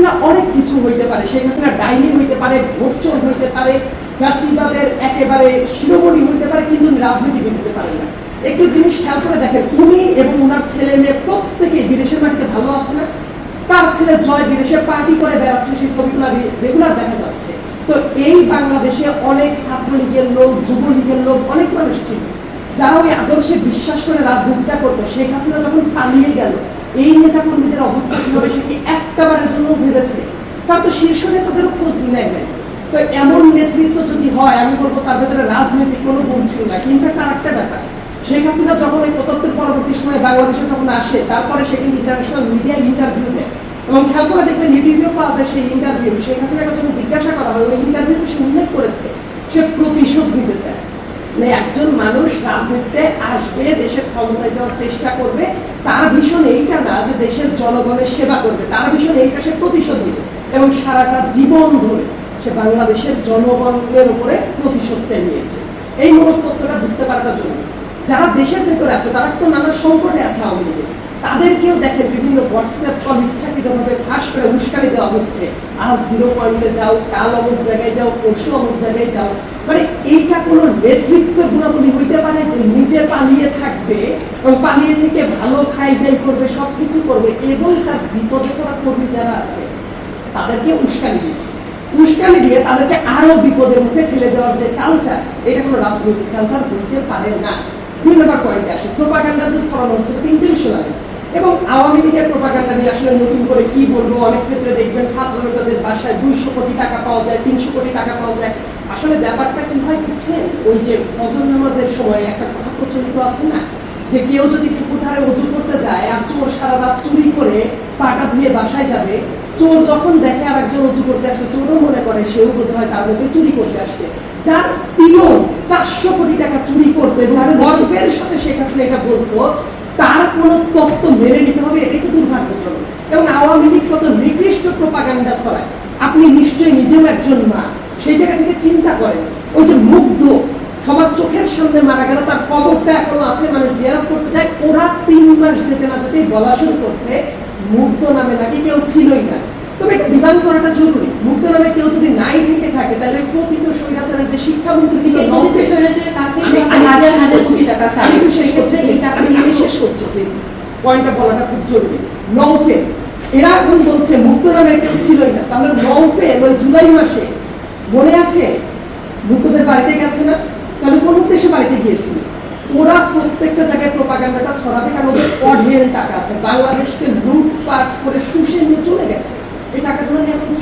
হাসিনা অনেক কিছু হইতে পারে, শেখ হাসিনা ডাইনি হইতে পারে ভোটচোর হইতে পারে, ফ্যাসিবাদের একেবারে শিরোমণি হইতে পারে, কিন্তু উনি রাজনীতিবিদ হতে পারেন না। একটু জিনিস খেয়াল করে দেখেন, উনি এবং ওনার ছেলে মেয়ে প্রত্যেকেই বিদেশের মাটিতে ভালো আছে না? তার ছেলে জয় বিদেশে পার্টি করে বেড়াচ্ছে, সেই ছবিগুলো রেগুলার দেখা যাচ্ছে। তো এই বাংলাদেশে অনেক ছাত্রলীগের লোক, যুবলীগের লোক, অনেক মানুষ ছিল, যারা ওই আদর্শে বিশ্বাস করে রাজনীতিটা করতো। শেখ হাসিনা যখন পালিয়ে গেল এই নেতা কর্মীদের অবস্থা কি হবে সে কি একটাবারের জন্য ভেবেছে? তার তো শীর্ষ নেতাদেরও খোঁজ নাই তো এমন নেতৃত্ব যদি হয়, আমি বলব তার ভেতরে রাজনৈতিক কোনো গুণ ছিল না। ইনফ্যাক্ট আর একটা ব্যাপার, শেখ হাসিনা যখন এই পঁচাত্তর পরবর্তী সময় বাংলাদেশে যখন আসে, তারপরে সে কিন্তু ইন্টারন্যাশনাল মিডিয়া ইন্টারভিউ দেয়। এবং খেয়াল করে দেখবেন ইউটিউবেও পাওয়া যায় সেই ইন্টারভিউ শেখ হাসিনাকে যখন জিজ্ঞাসা করা হয়, ওই ইন্টারভিউতে সে উল্লেখ করেছে, সে প্রতিশোধ নিতে চায়। মানে একজন মানুষ রাজনীতিতে আসবে দেশের ক্ষমতায় যাওয়ার চেষ্টা করবে, তার ভীষণ এইটা না যে দেশের জনগণের সেবা করবে, তার ভীষণ এইটা সে প্রতিশোধ দিবে এবং সারাটা জীবন ধরে সে বাংলাদেশের জনগণের উপরে প্রতিশোধটা নিয়েছে। এই মনস্তত্ত্বটা বুঝতে পারাটা জন্য যারা দেশের ভেতরে আছে, তারা তো নানা সংকটে আছে আওয়ামী লীগের তাদেরকেও দেখেন বিভিন্ন হোয়াটসঅ্যাপ কল ইচ্ছাকৃতভাবে ফাঁস করে উস্কানি দেওয়া হচ্ছে। আজ জিরো পয়েন্টে যাও, কাল অমুক জায়গায় যাও, পরশু অমুক জায়গায় যাও। মানে এইটা কোনো নেতৃত্ব গুণাবলী হইতে পারে যে নিজে পালিয়ে থাকবে? এবং পালিয়ে থেকে ভালো খাই দাই করবে সব কিছু করবে, এবং তার বিপদে পড়া কর্মী যারা আছে, তাদেরকে উস্কানি দিবে উস্কানি দিয়ে তাদেরকে আরও বিপদের মুখে ঠেলে দেওয়ার যে কালচার এটা কোনো রাজনৈতিক কালচার হইতে পারে না। দুই নম্বর পয়েন্টে আসে প্রোপাগান্ডা যে ছড়ানো হচ্ছে ইন্টেনশনালি এবং আওয়ামী লীগের প্রোপাগান্ডা নিয়ে আসলে নতুন করে কি বলব, অনেক ক্ষেত্রে দেখবেন ছাত্র নেতাদের বাসায় দুইশো কোটি টাকা পাওয়া যায়, তিনশো কোটি টাকা পাওয়া যায়। আসলে ব্যাপারটা কি হয় বুঝছেন? ওই যে ফজর নামাজের সময় একটা কথা প্রচলিত আছে না? যে কেউ যদি ধারে উজু করতে যায় আর চোর সারা রাত চুরি করে পাটা ধুয়ে বাসায় যাবে চোর যখন দেখে আর একজন উঁচু করতে আসে চোরও মনে করে সেও বোধ হয় তার মধ্যে চুরি করতে আসছে যার পিয়ন চারশো কোটি টাকা চুরি করতো এবং গর্বের সাথে শেখ হাসিনা এটা বলতো তার কোনো তত্ত্ব মেনে নিতে হবে এটাই তো দুর্ভাগ্যজনক। এবং আওয়ামী লীগ কত নিকৃষ্ট প্রপাগান্ডা ছড়ায়। আপনি নিশ্চয়ই নিজেও একজন মা সেই জায়গা থেকে চিন্তা করেন ওই যে মুগ্ধ চোখের সামনে মারা গেল তার কবরটা এখনও আছে মানুষ জিয়ারত করতে যায় ওরা তিন মাস যেতে না যেতেই বলা শুরু করছে মুগ্ধ নামে নাকি কেউ ছিলই না। তবে এটা বিধান করাটা জরুরি। মুগ্ধ নামে কেউ যদি নাই থেকে থাকে তাহলে প্রকৃত স্বৈরাচারের যে শিক্ষামন্ত্রী ছিল আমি- করছি। আমি শেষ করছি প্লিজ পয়েন্টটা বলাটা খুব জরুরি। নৌফেল এরা এখন বলছে মুক্ত নামে কেউ ছিলই না। তাহলে নৌফেল ওই জুলাই মাসে মনে আছে? মুক্তদের বাড়িতে গেছে না? তাহলে কোন উদ্দেশ্যে বাড়িতে গিয়েছিল ওরা প্রত্যেকটা জায়গায় প্রোপাগান্ডাটা ছড়াবে, কারণ ওদের অঢেল টাকা আছে। বাংলাদেশকে লুটপাট করে শুষে নিয়ে চলে গেছে। এই টাকাগুলো নিয়ে এখন কি